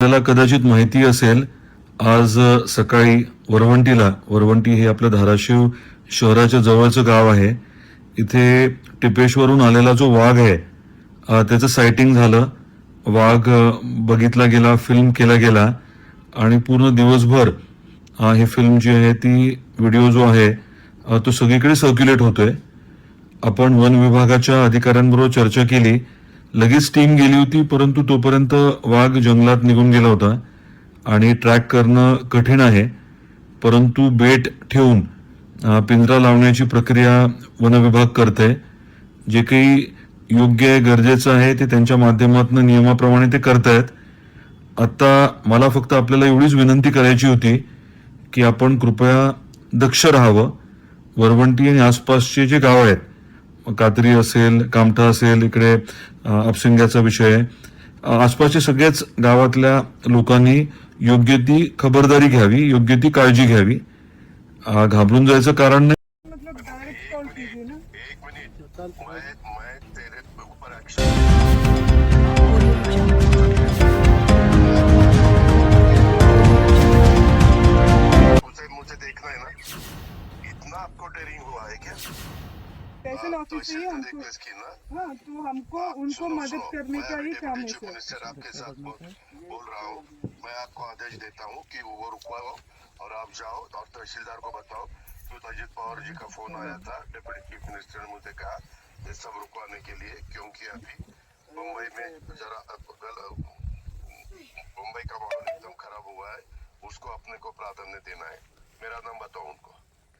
आपल्याला कदाचित माहिती असेल आज सकाळी वरवंटीला वरवंटी हे आपलं धाराशिव शहराच्या जवळचं गाव आहे. इथे टिपेश्वरून आलेला जो वाघ आहे त्याचं सायटिंग झालं. वाघ बघितला गेला फिल्म केला गेला आणि पूर्ण दिवसभर ही फिल्म जी आहे ती व्हिडिओ जो आहे तो सगळीकडे सर्क्युलेट होतोय. आपण वन विभागाच्या अधिकाऱ्यांबरोबर चर्चा केली. लगेच टीम गेली होती परंतु तोपर्यंत वाघ जंगलात निघून गेला होता आणि ट्रॅक करणं कठीण आहे. परंतु बेट ठेवून पिंजरा लावण्याची प्रक्रिया वनविभाग करते जे काही योग्य आहे गरजेचं आहे ते त्यांच्या माध्यमातून नियमाप्रमाणे ते करतायत. आता मला फक्त आपल्याला एवढीच विनंती करायची होती की आपण कृपया दक्ष राहावं. वरवंटी आणि आसपासचे जे गाव आहेत कातरी असेल कामठा असेल इकडे अपसिंग्याचा विषय आहे. आसपासचे आसपासच्या सगळ्याच गावातल्या लोकांनी योग्य ती खबरदारी घ्यावी योग्य ती काळजी घ्यावी. घाबरून जायचं कारण नाही. मुझे देखना है ना। इतना आपको डेरिंग हुआ है क्या? तहसील तो ऑफ़िस से ही इससे हमको? हाँ तो हमको उनको मदद करने का ही काम है। सर आपके साथ बोल रहा हूँ। मैं आपको आदेश देता हूँ कि वो रुकवाओ और आप जाओ और तहसीलदार को बताओ कि अजित पवार जी का फ़ोन आया था। डिप्टी चीफ मिनिस्टर ने मुझे कहा ये सब रुकवाने के लिए क्योंकि अभी मुंबई में जरा मुंबई का माहौल एकदम खराब हुआ है। उसको अपने को प्राधान्य देना है। मेरा नाम बताओ उनको।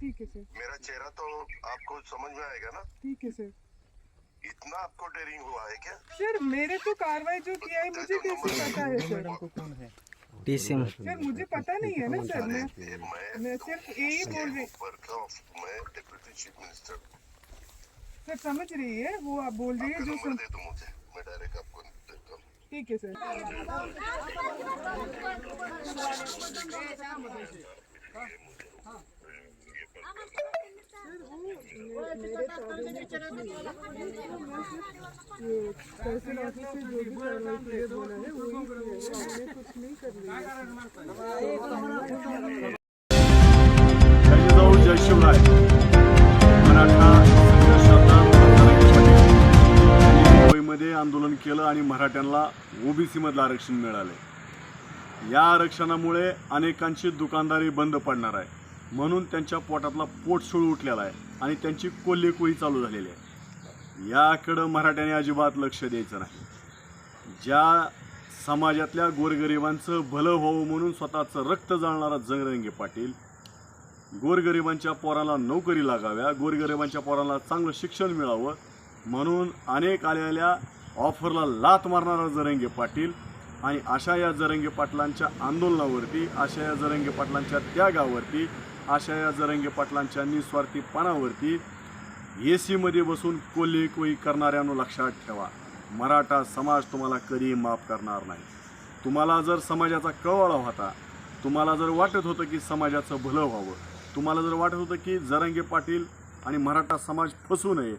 ठीक है सर। मेरा चेहरा तो आपको समझ में आएगा ना? ठीक है सर। इतना आपको डेयरिंग हुआ है क्या? सर मेरे तो कार्रवाई जो किया है मुझे कैसे पता है सर? टीसीएम सर मुझे पता नहीं है ना सर मैं मैं सिर्फ़ यही बोल रही मैं डिप्टी चीफ मिनिस्टर सर समझ रही है वो आप बोल रही है जो नंबर सम... दे दो मुझे मैं डायरेक्ट आपको ठीक है सर। तहसील ऑफिस से जो भी कार्रवाई के लिए बोला है वही कुछ नहीं जय शिवराय मराठा मुंबईमध्ये आंदोलन केलं आणि मराठ्यांना ओबीसी मधलं आरक्षण मिळाले. या आरक्षणामुळे अनेकांची दुकानदारी बंद पडणार आहे. म्हणून त्यांच्या पोटातला पोटसूळ उठलेला आहे. आणि त्यांची कोल्हेकोळी चालू झालेली आहे. याकडं मराठ्याने अजिबात लक्ष द्यायचं नाही. ज्या समाजातल्या गोरगरिबांचं भलं व्हावं म्हणून स्वतःचं रक्त जाळणारा जंगरंगे पाटील गोरगरिबांच्या पोराला नोकरी लागाव्या गोरगरिबांच्या पोराला चांगलं शिक्षण मिळावं म्हणून अनेक आलेल्या ऑफरला लात मारणारा जरंगे पाटील आणि अशा या जरंगे पाटलांच्या आंदोलनावरती अशा या जरंगे पाटलांच्या त्यागावरती अशा या जरंगे पाटलांच्या निस्वार्थीपणावरती ए सीमध्ये बसून कोल्हे कोई करणाऱ्यांनो लक्षात ठेवा. मराठा समाज तुम्हाला कधी माफ करणार नाही. तुम्हाला जर समाजाचा कवाळा होता तुम्हाला जर वाटत होतं की समाजाचं भलं व्हावं तुम्हाला जर वाटत होतं की जरंगे पाटील आणि मराठा समाज फसू नये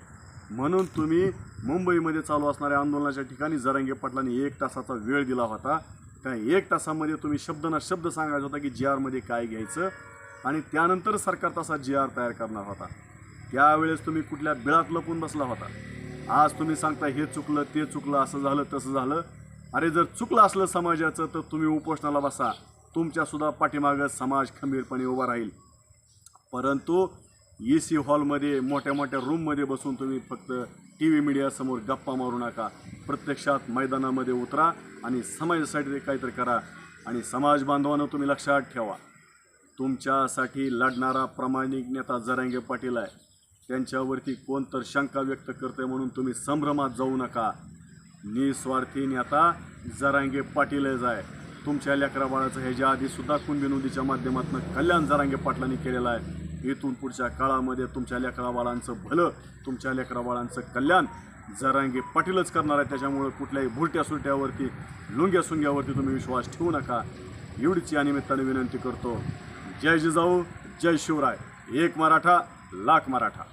म्हणून तुम्ही मुंबईमध्ये चालू असणाऱ्या आंदोलनाच्या ठिकाणी जरांगे पाटलांनी एक तासाचा वेळ दिला होता. त्या एक तासामध्ये तुम्ही शब्द ना शब्द सांगायचा होता की जी आरमध्ये काय घ्यायचं आणि त्यानंतर सरकार तसा जी आर तयार करणार होता. त्यावेळेस तुम्ही कुठल्या बिळात लपून बसला होता. आज तुम्ही सांगता हे चुकलं ते चुकलं असं झालं तसं झालं. अरे जर चुकलं असलं समाजाचं तर तुम्ही उपोषणाला बसा. तुमच्यासुद्धा पाठीमागं समाज खंबीरपणे उभा राहील. परंतु ए सी हॉलमध्ये मोठ्या मोठ्या रूममध्ये बसून तुम्ही फक्त टी व्ही मीडियासमोर गप्पा मारू नका. प्रत्यक्षात मैदानामध्ये उतरा आणि समाजासाठी काहीतरी करा आणि समाज बांधवानं तुम्ही लक्षात ठेवा. तुमच्यासाठी लढणारा प्रामाणिक नेता जरांगे पाटील आहे. त्यांच्यावरती कोण तर शंका व्यक्त करते म्हणून तुम्ही संभ्रमात जाऊ नका. निस्वार्थी नेता जरांगे पाटीलच आहे. तुमच्या लेकराबाळाचं हे ह्याच्या आधी सुद्धा नोंदीच्या माध्यमातून कल्याण जरांगे पाटलांनी केलेलं आहे इथून पुढच्या काळामध्ये तुमच्या लेकरा बाळांचं भलं तुमच्या लेकरा बाळांचं कल्याण जरांगे पाटीलच करणार आहे त्याच्यामुळं कुठल्याही भुलट्या सुलट्यावरती लुंग्या सुंग्यावरती तुम्ही विश्वास ठेवू नका. एवढीच या निमित्ताने विनंती करतो. जय जिजाऊ जय शिवराय. एक मराठा लाख मराठा.